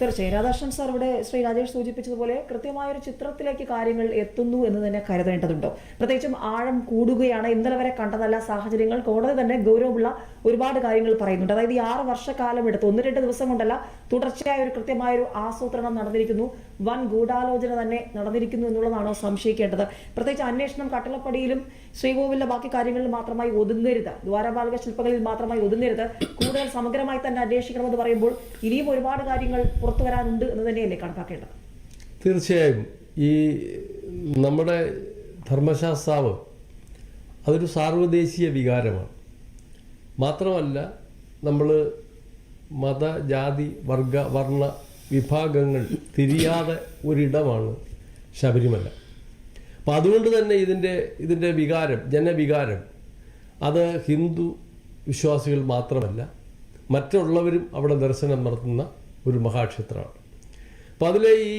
തീർച്ചയായും രാധാകൃഷ്ണൻ സാർ ഇവിടെ ശ്രീ രാജേഷ് സൂചിപ്പിച്ചതുപോലെ കൃത്യമായ ഒരു ചിത്രത്തിലേക്ക് കാര്യങ്ങൾ എത്തുന്നു എന്ന് തന്നെ കരുതേണ്ടതുണ്ടോ. പ്രത്യേകിച്ചും ആഴം കൂടുകയാണ് ഇന്നലെ വരെ കണ്ടതല്ല സാഹചര്യങ്ങൾ. കോടതി തന്നെ ഗൗരവമുള്ള ഒരുപാട് കാര്യങ്ങൾ പറയുന്നുണ്ട്. അതായത് ഈ ആറ് വർഷക്കാലം എടുത്ത് ഒന്ന് രണ്ട് ദിവസം കൊണ്ടല്ല തുടർച്ചയായ ഒരു കൃത്യമായ ഒരു ആസൂത്രണം നടന്നിരിക്കുന്നു. വൻ ഗൂഢാലോചന തന്നെ നടന്നിരിക്കുന്നു എന്നുള്ളതാണോ സംശയിക്കേണ്ടത്. പ്രത്യേകിച്ച് അന്വേഷണം കട്ടളപ്പടിയിലും ശ്രീകോവിലെ ബാക്കി കാര്യങ്ങളിൽ മാത്രമായി ഒതുങ്ങരുത്. ദ്വാരപാലക ശില്പങ്ങളിൽ മാത്രമായി ഒതുങ്ങരുത്. കൂടുതൽ സമഗ്രമായി തന്നെ അന്വേഷിക്കണമെന്ന് പറയുമ്പോൾ ഇനിയും ഒരുപാട് കാര്യങ്ങൾ പുറത്തു വരാനുണ്ട് എന്ന് തന്നെയല്ലേ കണക്കാക്കേണ്ടത്? തീർച്ചയായും. ഈ നമ്മുടെ ധർമ്മശാസ്ത്രാവ് അതൊരു സാർവദേശീയ വികാരമാണ്. മാത്രമല്ല നമ്മൾ മത ജാതി വർഗ വർണ വിഭാഗങ്ങൾ തിരിയാതെ ഒരിടമാണ് ശബരിമല. അപ്പം അതുകൊണ്ട് തന്നെ ഇതിന്റെ ഇതിന്റെ വികാരം ജനവികാരം അത് ഹിന്ദു വിശ്വാസികൾ മാത്രമല്ല മറ്റുള്ളവരും അവിടെ ദർശനം നടത്തുന്ന ഒരു മഹാക്ഷേത്രമാണ്. അപ്പോൾ അതിലെ ഈ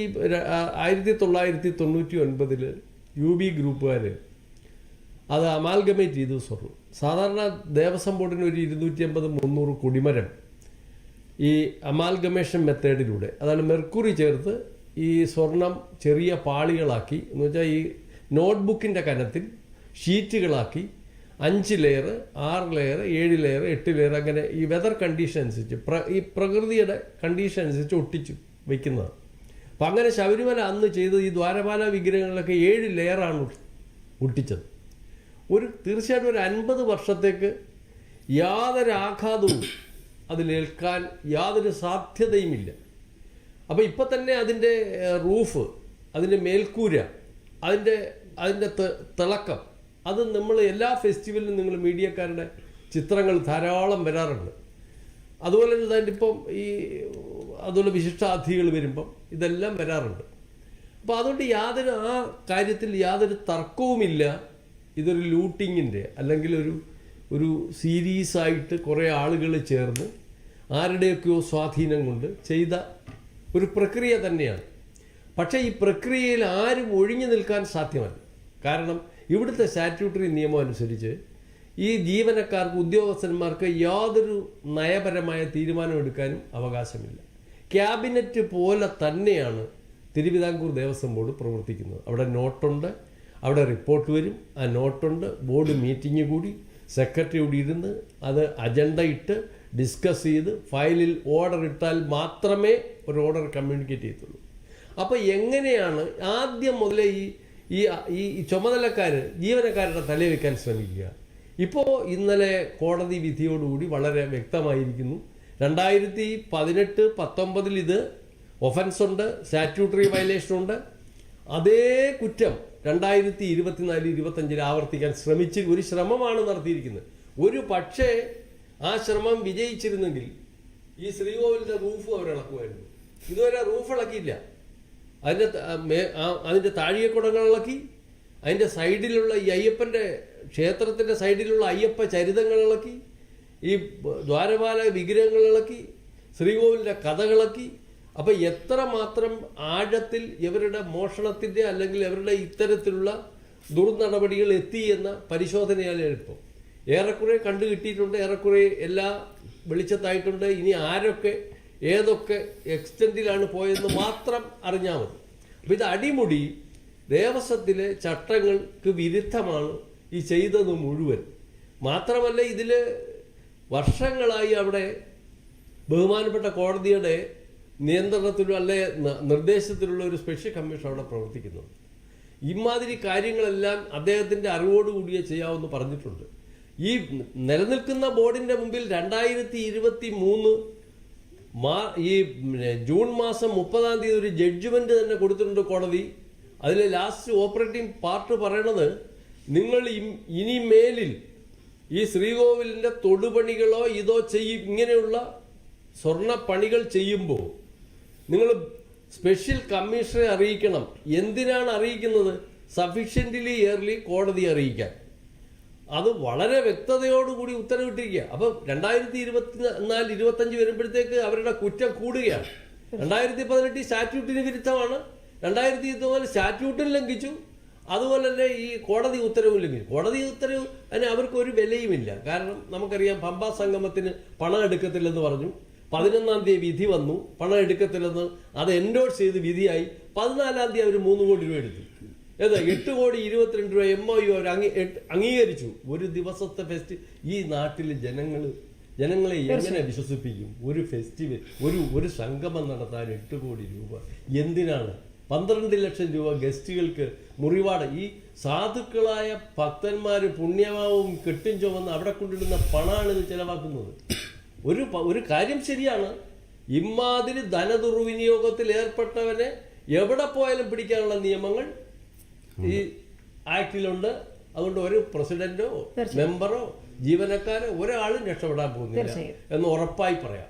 ആയിരത്തി തൊള്ളായിരത്തി തൊണ്ണൂറ്റി ഒൻപതിൽ യു ബി ഗ്രൂപ്പുകാർ അത് അമാൽഗമേറ്റ് ചെയ്തു സ്വർണം. സാധാരണ ദേവസ്വം ബോർഡിന് ഒരു ഇരുന്നൂറ്റി അമ്പത് മുന്നൂറ് കൊടിമരം ഈ അമാൽഗമേഷൻ മെത്തേഡിലൂടെ അതാണ് മെർക്കുറി ചേർത്ത് ഈ സ്വർണം ചെറിയ പാളികളാക്കി എന്ന് വെച്ചാൽ ഈ നോട്ട്ബുക്കിന്റെ കനത്തിൽ ഷീറ്റുകളാക്കി അഞ്ച് ലെയർ ആറ് ലെയർ ഏഴ് ലെയർ എട്ട് ലെയർ അങ്ങനെ ഈ വെതർ കണ്ടീഷൻ അനുസരിച്ച് പ്ര ഈ പ്രകൃതിയുടെ കണ്ടീഷൻ അനുസരിച്ച് ഒട്ടിച്ചു വയ്ക്കുന്നതാണ് അപ്പം അങ്ങനെ ശബരിമല അന്ന് ചെയ്തത് ഈ ദ്വാരപാല വിഗ്രഹങ്ങളിലൊക്കെ ഏഴ് ലെയറാണ് ഒട്ടിച്ചത്. ഒരു തീർച്ചയായിട്ടും ഒരു അൻപത് വർഷത്തേക്ക് യാതൊരു ആഘാതവും അതിലേൽക്കാൻ യാതൊരു സാധ്യതയുമില്ല. അപ്പോൾ ഇപ്പം തന്നെ അതിന്റെ റൂഫ് അതിന്റെ മേൽക്കൂര അതിന്റെ അതിന്റെ തിളക്കം അത് നമ്മൾ എല്ലാ ഫെസ്റ്റിവലിലും നിങ്ങൾ മീഡിയക്കാരുടെ ചിത്രങ്ങൾ ധാരാളം വരാറുണ്ട്. അതുപോലെ തന്നെ അതിന്റെ ഇപ്പം ഈ അതുപോലെ വിശിഷ്ടാതിഥികൾ വരുമ്പം ഇതെല്ലാം വരാറുണ്ട്. അപ്പോൾ അതുകൊണ്ട് യാതൊരു ആ കാര്യത്തിൽ യാതൊരു തർക്കവുമില്ല. ഇതൊരു ലൂട്ടിങ്ങിന്റെ അല്ലെങ്കിൽ ഒരു ഒരു സീരീസ് ആയിട്ട് കുറേ ആളുകൾ ചേർന്ന് ആരുടെയൊക്കെയോ സ്വാധീനം കൊണ്ട് ചെയ്ത ഒരു പ്രക്രിയ തന്നെയാണ്. പക്ഷേ ഈ പ്രക്രിയയിൽ ആരും ഒഴിഞ്ഞു നിൽക്കാൻ സാധ്യമല്ല. കാരണം ഇവിടുത്തെ സ്റ്റാറ്റ്യൂട്ടറി നിയമം അനുസരിച്ച് ഈ ജീവനക്കാർക്ക് ഉദ്യോഗസ്ഥന്മാർക്ക് യാതൊരു നയപരമായ തീരുമാനമെടുക്കാനും അവകാശമില്ല. ക്യാബിനറ്റ് പോലെ തന്നെയാണ് തിരുവിതാംകൂർ ദേവസ്വം ബോർഡ് പ്രവർത്തിക്കുന്നത്. അവിടെ നോട്ടുണ്ട് അവിടെ റിപ്പോർട്ട് വരും. ആ നോട്ടുണ്ട് ബോർഡ് മീറ്റിംഗ് കൂടി സെക്രട്ടറി കൂടി ഇരുന്ന് അത് അജണ്ട ഇട്ട് ഡിസ്കസ് ചെയ്ത് ഫയലിൽ ഓർഡർ ഇട്ടാൽ മാത്രമേ ഒരു ഓർഡർ കമ്മ്യൂണിക്കേറ്റ് ചെയ്യത്തുള്ളൂ. അപ്പോൾ എങ്ങനെയാണ് ആദ്യം മുതലേ ഈ ഈ ഈ ചുമതലക്കാർ ജീവനക്കാരുടെ തലയിൽ വെക്കാൻ ശ്രമിക്കുക. ഇപ്പോൾ ഇന്നലെ കോടതി വിധിയോടുകൂടി വളരെ വ്യക്തമായിരിക്കുന്നു. രണ്ടായിരത്തി പതിനെട്ട് പത്തൊമ്പതിൽ ഇത് ഒഫൻസ് ഉണ്ട് സ്റ്റാറ്റ്യൂട്ടറി വയലേഷൻ ഉണ്ട്. അതേ കുറ്റം രണ്ടായിരത്തി ഇരുപത്തിനാല് ഇരുപത്തഞ്ചിൽ ആവർത്തിക്കാൻ ശ്രമിച്ച് ഒരു ശ്രമമാണ് നടത്തിയിരിക്കുന്നത്. ഒരു പക്ഷേ ആ ശ്രമം വിജയിച്ചിരുന്നെങ്കിൽ ഈ ശ്രീകോവിലിന്റെ റൂഫ് അവർ ഇളക്കുമായിരുന്നു ഇതുവരെ റൂഫ് ഇളക്കിയില്ല. അതിന്റെ അതിന്റെ താഴെ കുടങ്ങളിളക്കി അതിന്റെ സൈഡിലുള്ള ഈ അയ്യപ്പന്റെ ക്ഷേത്രത്തിന്റെ സൈഡിലുള്ള അയ്യപ്പ ചരിതങ്ങളിളക്കി ഈ ദ്വാരപാല വിഗ്രഹങ്ങളിളക്കി ശ്രീകോവിലിന്റെ കഥകളക്കി അപ്പം എത്ര മാത്രം ആഴത്തിൽ ഇവരുടെ മോഷണത്തിന്റെ അല്ലെങ്കിൽ ഇവരുടെ ഇത്തരത്തിലുള്ള ദുർനടപടികൾ എത്തി എന്ന പരിശോധനയാണ് എളുപ്പം. ഏറെക്കുറെ കണ്ടു കിട്ടിയിട്ടുണ്ട് ഏറെക്കുറെ എല്ലാ വെളിച്ചത്തായിട്ടുണ്ട്. ഇനി ആരൊക്കെ ഏതൊക്കെ എക്സ്റ്റന്റിലാണ് പോയതെന്ന് മാത്രം അറിഞ്ഞാൽ മതി. അപ്പം ഇത് അടിമുടി ദേവസ്വത്തിലെ ചട്ടങ്ങൾക്ക് വിരുദ്ധമാണ് ഈ ചെയ്തത് മുഴുവൻ. മാത്രമല്ല ഇതിൽ വർഷങ്ങളായി അവിടെ ബഹുമാനപ്പെട്ട കോടതിയുടെ നിയന്ത്രണത്തിലും അല്ലെ നിർദ്ദേശത്തിലുള്ള ഒരു സ്പെഷ്യൽ കമ്മീഷൻ അവിടെ പ്രവർത്തിക്കുന്നു. ഇമാതിരി കാര്യങ്ങളെല്ലാം അദ്ദേഹത്തിന്റെ അറിവോടുകൂടിയേ ചെയ്യാമെന്ന് പറഞ്ഞിട്ടുണ്ട്. ഈ നിലനിൽക്കുന്ന ബോർഡിന്റെ മുമ്പിൽ രണ്ടായിരത്തി ഇരുപത്തി മൂന്ന് മാ ഈ ജൂൺ മാസം മുപ്പതാം തീയതി ഒരു ജഡ്ജ്മെന്റ് തന്നെ കൊടുത്തിട്ടുണ്ട് കോടതി. അതിലെ ലാസ്റ്റ് ഓപ്പറേറ്റിംഗ് പാർട്ട് പറയണത് നിങ്ങൾ ഇനി മേലിൽ ഈ ശ്രീകോവിലിന്റെ തൊടുപണികളോ ഇതോ ചെയ്യും ഇങ്ങനെയുള്ള സ്വർണ പണികൾ ചെയ്യുമ്പോൾ നിങ്ങൾ സ്പെഷ്യൽ കമ്മീഷനെ അറിയിക്കണം. എന്തിനാണ് അറിയിക്കുന്നത്? സഫീഷ്യന്റ്ലി ഇയർലി കോടതി അറിയിക്കാൻ. അത് വളരെ വ്യക്തതയോടുകൂടി ഉത്തരവിട്ടിരിക്കുക. അപ്പം രണ്ടായിരത്തി ഇരുപത്തി നാല് ഇരുപത്തഞ്ച് വരുമ്പോഴത്തേക്ക് അവരുടെ കുറ്റം കൂടുകയാണ്. രണ്ടായിരത്തി പതിനെട്ട് സ്റ്റാറ്റ്യൂട്ടിന് വിരുദ്ധമാണ് രണ്ടായിരത്തി ഇരുപത്തിനാല് സ്റ്റാറ്റ്യൂട്ടും ലംഘിച്ചു. അതുപോലെ തന്നെ ഈ കോടതി ഉത്തരവും ലംഘിച്ചു. കോടതി ഉത്തരവ് അതിന് അവർക്ക് ഒരു വിലയുമില്ല. കാരണം നമുക്കറിയാം പമ്പാ സംഗമത്തിന് പണം എടുക്കത്തില്ലെന്ന് പറഞ്ഞു. പതിനൊന്നാം തീയതി വിധി വന്നു. പണം എടുക്കത്തില്ലെന്ന് അത് എൻഡോഴ്സ് ചെയ്ത് വിധിയായി. പതിനാലാം തീയതി അവർ മൂന്ന് കോടി രൂപ എടുത്തു. ഏത് എട്ട് കോടി ഇരുപത്തിരണ്ട് രൂപ എം ഒ യു അവർ അംഗീകരിച്ചു. ഒരു ദിവസത്തെ ഫെസ്റ്റ് ഈ നാട്ടിൽ ജനങ്ങൾ ജനങ്ങളെ എങ്ങനെ വിശ്വസിപ്പിക്കും? ഒരു ഫെസ്റ്റിവൽ ഒരു ഒരു സംഗമം നടത്താൻ എട്ട് കോടി രൂപ. എന്തിനാണ്? പന്ത്രണ്ട് ലക്ഷം രൂപ ഗസ്റ്റുകൾക്ക് മുറിവാട്. ഈ സാധുക്കളായ ഭക്തന്മാര് പുണ്യമാവും കെട്ടും ചുമന്ന് അവിടെ കൊണ്ടിടുന്ന പണമാണ് ഇത് ചെലവാക്കുന്നത്. ഒരു ഒരു കാര്യം ശരിയാണ്. ഇമാതിരി ധനദുർവിനിയോഗത്തിൽ ഏർപ്പെട്ടവനെ എവിടെ പോയാലും പിടിക്കാനുള്ള നിയമങ്ങൾ ഈ ആക്ടിലുണ്ട്. അതുകൊണ്ട് ഒരു പ്രസിഡന്റോ മെമ്പറോ ജീവനക്കാരോ ഒരാളും രക്ഷപ്പെടാൻ പോകുന്നില്ല എന്ന് ഉറപ്പായി പറയാം.